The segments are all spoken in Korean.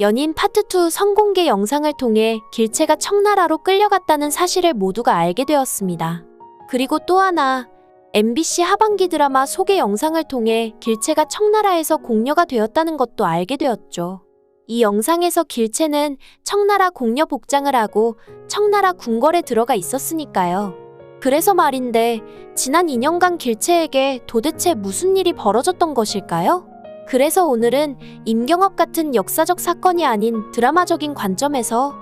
연인 파트2 성공개 영상을 통해 길채가 청나라로 끌려갔다는 사실을 모두가 알게 되었습니다. 그리고 또 하나, MBC 하반기 드라마 소개 영상을 통해 길채가 청나라에서 공녀가 되었다는 것도 알게 되었죠. 이 영상에서 길채는 청나라 공녀 복장을 하고 청나라 궁궐에 들어가 있었으니까요. 그래서 말인데, 지난 2년간 길채에게 도대체 무슨 일이 벌어졌던 것일까요? 그래서 오늘은 임경업 같은 역사적 사건이 아닌 드라마적인 관점에서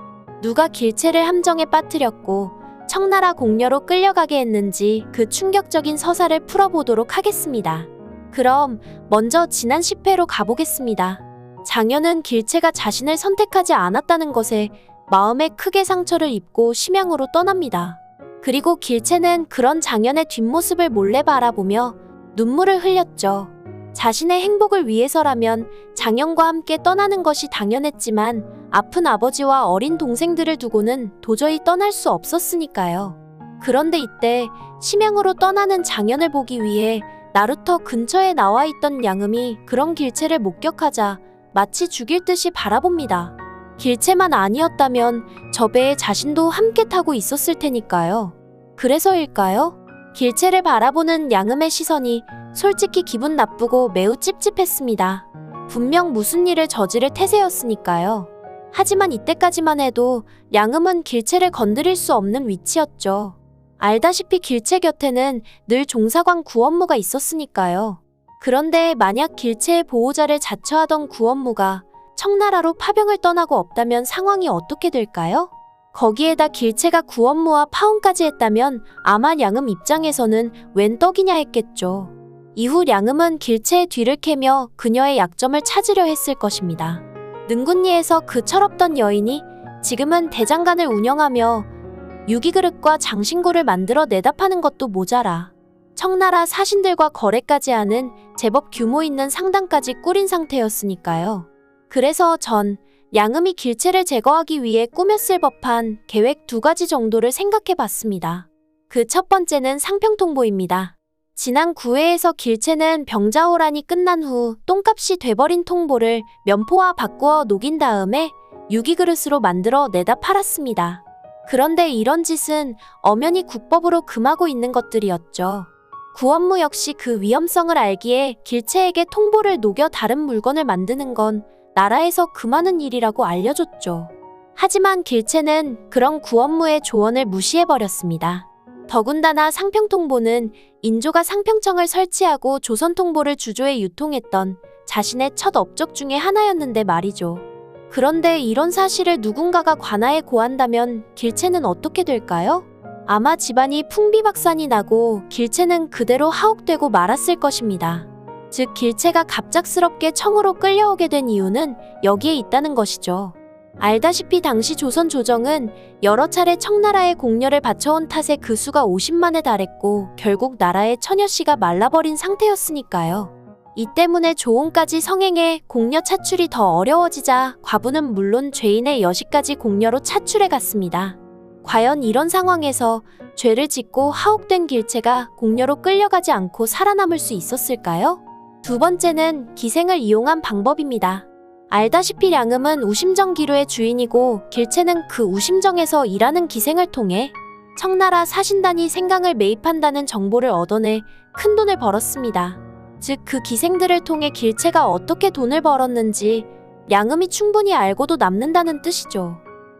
누가 길채를 함정에 빠뜨렸고 청나라 공녀로 끌려가게 했는지 그 충격적인 서사를 풀어보도록 하겠습니다. 그럼 먼저 지난 10회로 가보겠습니다. 장현은 길채가 자신을 선택하지 않았다는 것에 마음에 크게 상처를 입고 심양으로 떠납니다. 그리고 길채는 그런 장현의 뒷모습을 몰래 바라보며 눈물을 흘렸죠. 자신의 행복을 위해서라면 장현과 함께 떠나는 것이 당연했지만 아픈 아버지와 어린 동생들을 두고는 도저히 떠날 수 없었으니까요. 그런데 이때 심양으로 떠나는 장현을 보기 위해 나루터 근처에 나와 있던 양음이 그런 길채를 목격하자 마치 죽일 듯이 바라봅니다. 길채만 아니었다면 저 배에 자신도 함께 타고 있었을 테니까요. 그래서일까요? 길채를 바라보는 양음의 시선이 솔직히 기분 나쁘고 매우 찝찝했습니다. 분명 무슨 일을 저지를 태세였으니까요. 하지만 이때까지만 해도 양음은 길채를 건드릴 수 없는 위치였죠. 알다시피 길채 곁에는 늘 종사관 구원무가 있었으니까요. 그런데 만약 길채의 보호자를 자처하던 구원무가 청나라로 파병을 떠나고 없다면 상황이 어떻게 될까요? 거기에다 길채가 구원무와 파혼까지 했다면 아마 양음 입장에서는 웬 떡이냐 했겠죠. 이후 양음은 길채의 뒤를 캐며 그녀의 약점을 찾으려 했을 것입니다. 능군리에서 그 철없던 여인이 지금은 대장간을 운영하며 유기그릇과 장신구를 만들어 내다 파는 것도 모자라 청나라 사신들과 거래까지 하는 제법 규모 있는 상당까지 꾸린 상태였으니까요. 그래서 전 양음이 길채를 제거하기 위해 꾸몄을 법한 계획 두 가지 정도를 생각해 봤습니다. 그 첫 번째는 상평통보입니다. 지난 9회에서 길채는 병자호란이 끝난 후 똥값이 돼버린 통보를 면포와 바꾸어 녹인 다음에 유기그릇으로 만들어 내다 팔았습니다. 그런데 이런 짓은 엄연히 국법으로 금하고 있는 것들이었죠. 구원무 역시 그 위험성을 알기에 길채에게 통보를 녹여 다른 물건을 만드는 건 나라에서 금하는 일이라고 알려줬죠. 하지만 길채는 그런 구원무의 조언을 무시해버렸습니다. 더군다나 상평통보는 인조가 상평청을 설치하고 조선통보를 주조에 유통했던 자신의 첫 업적 중의 하나였는데 말이죠. 그런데 이런 사실을 누군가가 관아에 고한다면 길채는 어떻게 될까요? 아마 집안이 풍비박산이 나고 길채는 그대로 하옥되고 말았을 것입니다. 즉 길채가 갑작스럽게 청으로 끌려오게 된 이유는 여기에 있다는 것이죠. 알다시피 당시 조선 조정은 여러 차례 청나라에 공녀를 바쳐온 탓에 그 수가 50만에 달했고 결국 나라의 처녀씨가 말라버린 상태였으니까요. 이 때문에 조언까지 성행해 공녀 차출이 더 어려워지자 과부는 물론 죄인의 여시까지 공녀로 차출해 갔습니다. 과연 이런 상황에서 죄를 짓고 하옥된 길채가 공녀로 끌려가지 않고 살아남을 수 있었을까요? 두 번째는 기생을 이용한 방법입니다. 알다시피 양음은 우심정 기루의 주인이고 길채는 그 우심정에서 일하는 기생을 통해 청나라 사신단이 생강을 매입한다는 정보를 얻어내 큰 돈을 벌었습니다. 즉 그 기생들을 통해 길채가 어떻게 돈을 벌었는지 양음이 충분히 알고도 남는다는 뜻이죠.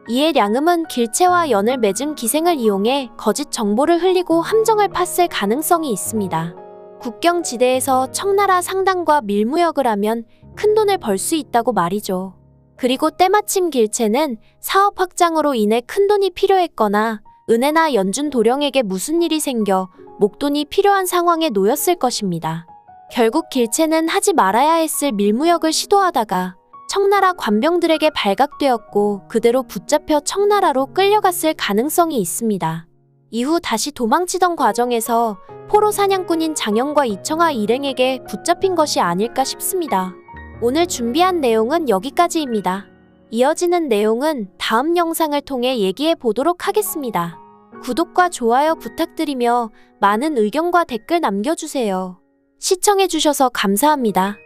이에 양음은 길채와 연을 맺은 기생을 이용해 거짓 정보를 흘리고 함정을 팠을 가능성이 있습니다. 국경지대에서 청나라 상당과 밀무역을 하면 큰 돈을 벌 수 있다고 말이죠. 그리고 때마침 길채는 사업 확장으로 인해 큰 돈이 필요했거나 은혜나 연준 도령에게 무슨 일이 생겨 목돈이 필요한 상황에 놓였을 것입니다. 결국 길채는 하지 말아야 했을 밀무역을 시도하다가 청나라 관병들에게 발각되었고 그대로 붙잡혀 청나라로 끌려갔을 가능성이 있습니다. 이후 다시 도망치던 과정에서 포로 사냥꾼인 장영과 이청아 일행에게 붙잡힌 것이 아닐까 싶습니다. 오늘 준비한 내용은 여기까지입니다. 이어지는 내용은 다음 영상을 통해 얘기해 보도록 하겠습니다. 구독과 좋아요 부탁드리며 많은 의견과 댓글 남겨주세요. 시청해주셔서 감사합니다.